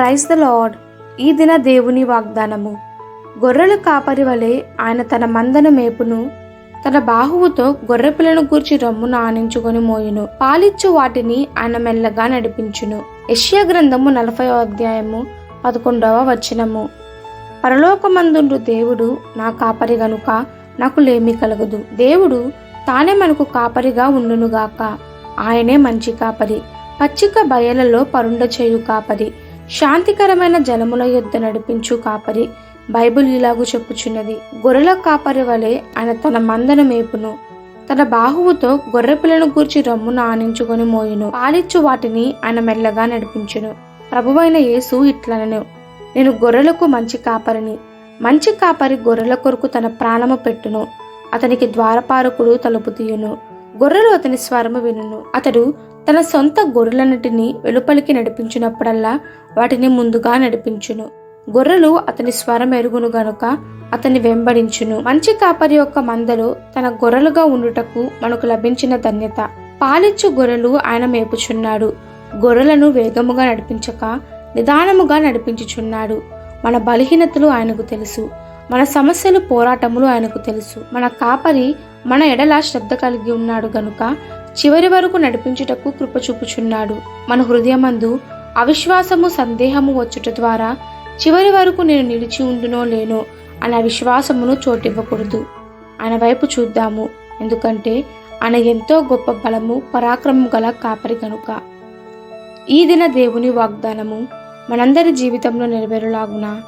Praise the lord ఈ దిన దేవుని వాగ్దానము. గొర్రెల కాపరి వలె ఆయన తన మందను మేపును తన బాహువుతో గొర్రెపిల్లను గూర్చి రొమ్మును ఆనించుకొని మోయును. పాలిచ్చు వాటిని ఆయన మెల్లగా నడిపించును. యష్యా గ్రంథము నలభై అధ్యాయము పదకొండవ వచనము. పరలోకమందుండు దేవుడు నా కాపరి గనుక నాకు లేమి కలగదు. దేవుడు తానే మనకు కాపరిగా ఉండునుగాక. ఆయనే మంచి కాపరి. పచ్చిక బయలలో పరుండ చేయు కాపరి. శాంతికరమైన జలముల యుద్ధ నడిపించు కాపరి బైబిల్ ఇలాగూ చెప్పుచున్నది. గొర్రెల కాపరి వలె ఆయన తన మందను మేపును. తన బాహువుతో గొర్రె పిల్లను గూర్చి రమ్మును ఆనించుకొని మోయును. పాలిచ్చు వాటిని ఆయన మెల్లగా నడిపించును. ప్రభువైన యేసు ఇట్లనను. నేను గొర్రెలకు మంచి కాపరిని. మంచి కాపరి గొర్రెల కొరకు తన ప్రాణము పెట్టును. అతనికి ద్వారపారకుడు తలుపు తీయును. గొర్రెలు అతని స్వరము వినును. అతడు తన సొంత గొర్రెలన్నిటిని వెలుపలికి నడిపించినప్పుడల్లా వాటిని ముందుగా నడిపించును. గొర్రెలు అతని స్వరం ఎరుగును గనుక అతన్ని వెంబడించును. మంచి కాపరి యొక్క మందలు తన గొర్రెలుగా ఉండుటకు మనకు లభించిన ధన్యత. పాలిచ్చు గొర్రెలు ఆయన మేపుచున్నాడు. గొర్రెలను వేగముగా నడిపించక నిదానముగా నడిపించుచున్నాడు. మన బలహీనతలు ఆయనకు తెలుసు. మన సమస్యలు పోరాటములు ఆయనకు తెలుసు. మన కాపరి మన ఎడల శ్రద్ధ కలిగి ఉన్నాడు గనుక చివరి వరకు నడిపించుటకు కృప చూపుచున్నాడు. మన హృదయమందు అవిశ్వాసము సందేహము వచ్చుట ద్వారా చివరి వరకు నేను నిలిచి ఉండునో లేనో అనే విశ్వాసమును చోటివ్వకూడదు. ఆయన వైపు చూద్దాము. ఎందుకంటే ఆయన ఎంతో గొప్ప బలము పరాక్రమం గల కాపరి గనుక. ఈ దిన దేవుని వాగ్దానము మనందరి జీవితంలో నెరవేరులాగున.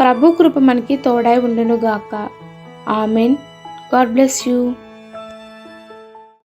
ప్రభు కృప మనకి తోడై ఉండునుగాక. ఆమెన్. God bless you.